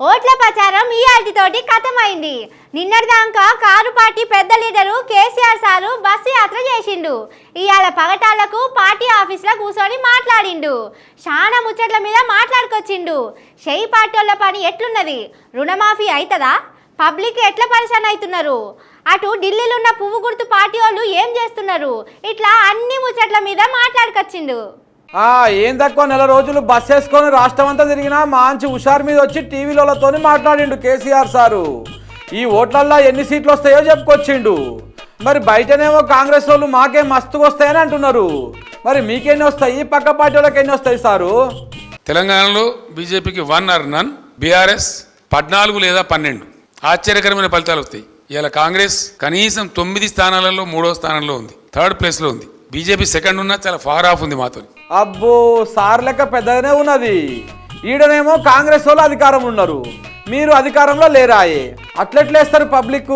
ఓట్ల ప్రచారం ఇయాల్టితోటి కథమైంది. నిన్నటిదాకా కారు పార్టీ పెద్ద లీడరు కేసీఆర్ సారు బస్సు యాత్ర చేసిండు. ఇవాళ పగటాలకు పార్టీ ఆఫీస్లో కూర్చొని మాట్లాడిండు. చాలా ముచ్చట్ల మీద మాట్లాడుకొచ్చిండు. షెయి వాళ్ళ పని ఎట్లున్నది? రుణమాఫీ అవుతుందా పబ్లిక్ ఎట్లా పరిశాన్ అవుతున్నారు అటు ఢిల్లీలో ఉన్న పువ్వు గుర్తు పార్టీ వాళ్ళు ఏం చేస్తున్నారు? ఇట్లా అన్ని ముచ్చట్ల మీద మాట్లాడుకొచ్చిండు. ఏం తక్కువ నెల రోజులు బస్ వేసుకొని రాష్ట్రం అంతా తిరిగినా మంచి హుషారు మీద వచ్చి టీవీలతో మాట్లాడిండు కేసీఆర్ సారు. ఈ ఓట్లల్లో ఎన్ని సీట్లు వస్తాయో చెప్పుకొచ్చిండు. మరి బయటనేమో కాంగ్రెస్ వాళ్ళు మాకే మస్తుకు వస్తాయని అంటున్నారు. మరి మీకెన్ని వస్తాయి? పక్క పార్టీ వాళ్ళకి ఎన్ని వస్తాయి సారు? తెలంగాణలో బీజేపీకి వన్ ఆర్ నన్ బీఆర్ఎస్ పద్నాలుగు లేదా పన్నెండు. ఆశ్చర్యకరమైన ఫలితాలు వస్తాయి. ఇలా కాంగ్రెస్ కనీసం తొమ్మిది స్థానాలలో మూడో స్థానంలో ఉంది. థర్డ్ ప్లేస్లో ఉంది. బీజేపీ సెకండ్ ఉన్నా చాలా ఫార్ ఆఫ్ ఉంది మాతో అబ్బో సార్ లెక్క పెద్దగానే ఉన్నది. ఈడనేమో కాంగ్రెస్ వాళ్ళు అధికారం ఉన్నారు. మీరు అధికారంలో లేరాయే. అట్లెట్లేస్తారు పబ్లిక్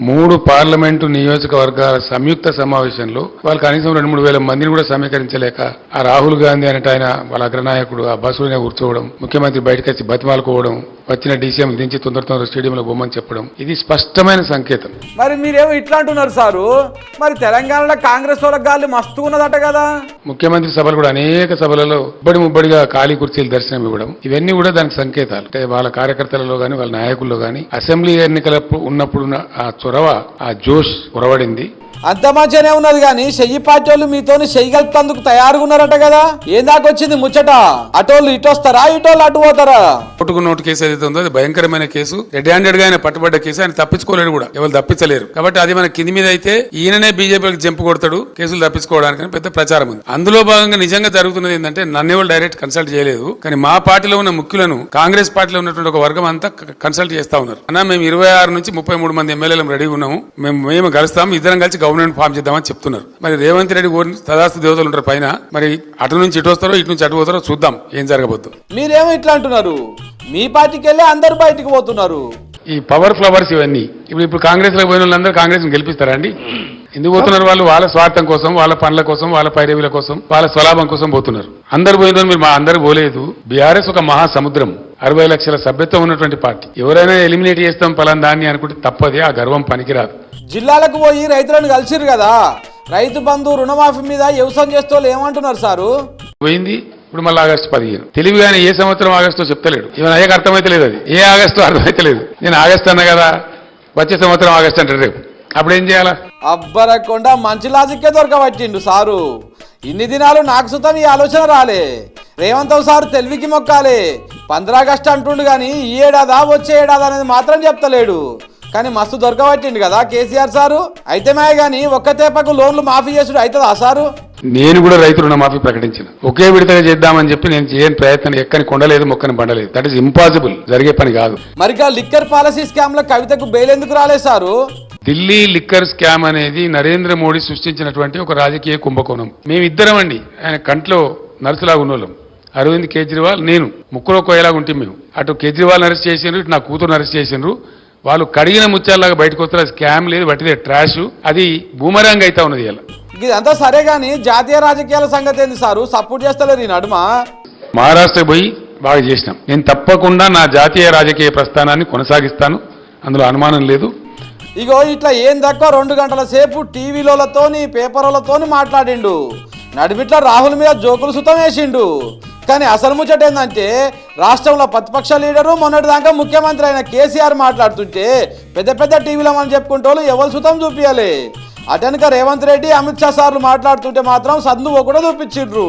మూడు పార్లమెంటు నియోజకవర్గాల సంయుక్త సమావేశంలో వాళ్ళు కనీసం రెండు మూడు వేల మందిని కూడా సమీకరించలేక ఆ రాహుల్ గాంధీ అనేట ఆయన వాళ్ళ అగ్రనాయకుడు ఆ బస్సులోనే కూర్చోవడం ముఖ్యమంత్రి బయటకు వచ్చి బతిమాలుకోవడం వచ్చిన డీసీఎం దించి తొందర తొందర స్టేడియంలో బొమ్మని చెప్పడం ఇది స్పష్టమైన సంకేతం. మరి మీరేమో ఇట్లా అంటున్నారు సారు? మరి తెలంగాణలో కాంగ్రెస్ వాళ్ళకి గాలి మస్తు ఉన్నదట కదా. ముఖ్యమంత్రి సభలు కూడా అనేక సభలలో ముబ్బడి ముబ్బడిగా ఖాళీ కుర్చీలు దర్శనం ఇవ్వడం ఇవన్నీ కూడా దానికి సంకేతాలు. అంటే వాళ్ళ కార్యకర్తలలో గాని వాళ్ళ నాయకుల్లో గాని అసెంబ్లీ ఎన్నికలప్పుడు ఉన్నప్పుడు ఉన్న ఆ చొరవ ఆ జోష్ ఉరవడింది. అంత మంచిగానే ఉన్నది కానీ చెయ్యి పార్టీ వాళ్ళు మీతోని చెయ్యి కలుపుతందుకు తయారుగా ఉన్నారట కదా ఏం దాకా వచ్చింది ముచ్చట? అటోళ్ళు ఇటు వస్తారా ఇటోళ్ళు అటు పోతారా? ఓటుకు నోటు కేసు ఏదైతే ఉందో అది భయంకరమైన కేసు. రెడ్ హ్యాండెడ్గా ఆయన పట్టుబడ్డ కేసు ఆయన తప్పించుకోలేడు కూడా. ఎవరు తప్పించలేరు. కాబట్టి అది మన కింది మీద అయితే ఈయననే బీజేపీకి జంపు కొడతాడు కేసులు తప్పించుకోవడానికి పెద్ద ప్రచారం ఉంది. అందులో భాగంగా నిజంగా జరుగుతున్నది ఏంటంటే నన్ను ఎవరు డైరెక్ట్ కన్సల్ట్ చేయలేదు. కానీ మా పార్టీలో ఉన్న ముఖ్యులను కాంగ్రెస్ పార్టీలో ఉన్నటువంటి ఒక వర్గం అంతా కన్సల్ట్ చేస్తా ఉన్నారు. అన్న మేము ఇరవై ఆరు నుంచి ముప్పై మూడు మంది ఎమ్మెల్యేలు రెడీ ఉన్నాము. మేము మేము కలుస్తాం ఇద్దరం కలిసి గవర్నమెంట్ ఫామ్ చేద్దామని చెప్తున్నారు. మరి రేవంత్ రెడ్డి కోరిన తదాస్తు దేవతలు ఉంటారు పైన. మరి అటు నుంచి ఇటు వస్తారో ఇటు నుంచి అటు పోతారో చూద్దాం ఏం జరగబోద్దు. మీరేమో ఇట్లా అంటున్నారు. మీ పార్టీకి వెళ్ళి అందరు బయటికి పోతున్నారు. ఈ పవర్ ఫ్లవర్స్ ఇవన్నీ ఇప్పుడు ఇప్పుడు కాంగ్రెస్లో పోయిన వాళ్ళందరూ కాంగ్రెస్ గెలిపిస్తారా అండి ఎందుకు పోతున్నారు వాళ్ళు? వాళ్ళ స్వార్థం కోసం వాళ్ళ పనుల కోసం వాళ్ళ పైరవీల కోసం వాళ్ళ స్వలాభం కోసం పోతున్నారు. అందరు పోయిన మీరు మా అందరు పోలేదు. బీఆర్ఎస్ ఒక మహాసముద్రం. అరవై లక్షల సభ్యత్వం ఉన్నటువంటి పార్టీ. ఎవరైనా ఎలిమినేట్ చేస్తాం పలాన్ దాన్ని అనుకుంటే తప్పదే ఆ గర్వం పనికిరాదు. జిల్లాలకు పోయి రైతులను కలిసిరు కదా? రైతు బంధు రుణమాఫీ మీద వ్యవసాయం చేస్తే వాళ్ళు ఏమంటున్నారు సారు? పోయింది ఇప్పుడు మళ్ళీ ఆగస్టు పదిహేను. తెలివిగానే ఏ సంవత్సరం ఆగస్టు చెప్తలేడు. ఇవన్న అయ్యాక అర్థమైతే లేదు అది. ఏ ఆగస్టు అర్థమైతే లేదు. నేను ఆగస్టు అన్నా కదా వచ్చే సంవత్సరం ఆగస్టు అంటారు రేపు. అప్పుడు ఏం చేయాలా? అబ్బరకుండా మంచి లాజిక్కే దొరకబట్టిండు సారు. ఇన్ని దినాలు నాకు సుతం ఈ ఆలోచన రాలే. రేవంత్ సార్ తెలివికి మొక్కాలే. పంద్రాగస్ట్ అంటుండు కానీ ఈ ఏడాదా వచ్చే ఏడాది అనేది మాత్రం చెప్తలేడు. కానీ మస్తు దొరకబట్టిండు కదా కేసీఆర్ సారు. అయితే మాయ కానీ ఒక్క తేపకు లోన్లు మాఫీ చేసుడు అవుతుందా సారు? నేను కూడా రైతు రుణమాఫీ ప్రకటించిన. ఒకే విడతగా చేద్దామని చెప్పి నేను చేయని ప్రయత్నం ఎక్కని కొండలేదు మొక్కని బండలేదు దట్ ఈస్ ఇంపాసిబుల్ జరిగే పని కాదు. మరిగా లిక్కర్ పాలసీ స్కామ్లో కవితకు బెయిల్ ఎందుకు రాలే సారు? ఢిల్లీ లిక్కర్ స్కామ్ అనేది నరేంద్ర మోడీ సృష్టించినటువంటి ఒక రాజకీయ కుంభకోణం. మేమిద్దరం అండి ఆయన కంట్లో నర్సులాగా ఉన్నోళ్ళం. అరవింద్ కేజ్రీవాల్ నేను ముక్కులో కోయలాగా ఉంటే మేము. అటు కేజ్రీవాల్ అరెస్ట్ చేసిండ్రు ఇటు నా కూతురు అరెస్ట్ చేసిండ్రు. వాళ్ళు కడిగిన ముత్యాలాగా బయటకు వస్తారు స్కామ్ లేదు బట్టిదే ట్రాష్. అది బూమరాంగ్ అయితా ఉన్నది ఇలా ఇదంతా సరే గాని జాతీయ రాజకీయాల సంగతి ఏంది సారు? సపోర్ట్ చేస్తలేరు ఈ నడుమ? మహారాష్ట్ర పోయి బాగా చేసినాం. నేను తప్పకుండా నా జాతీయ రాజకీయ ప్రస్థానాన్ని కొనసాగిస్తాను. అందులో అనుమానం లేదు. ఇగో ఇట్లా ఏం తక్కువ రెండు గంటల సేపు టీవీలతోని పేపర్లతోని మాట్లాడిండు. నడిమిట్లా రాహుల్ మీద జోకులు సుతం వేసిండు. కానీ అసలు ముచ్చట ఏంటంటే రాష్ట్రంలో ప్రతిపక్ష లీడరు మొన్నటిదాకా ముఖ్యమంత్రి అయిన కేసీఆర్ మాట్లాడుతుంటే పెద్ద పెద్ద టీవీలో మనం చెప్పుకుంటూ ఎవరు సుతం చూపించాలి అటెనక రేవంత్ రెడ్డి అమిత్ షా సార్లు మాట్లాడుతుంటే మాత్రం సందు కూడా చూపించిండ్రు.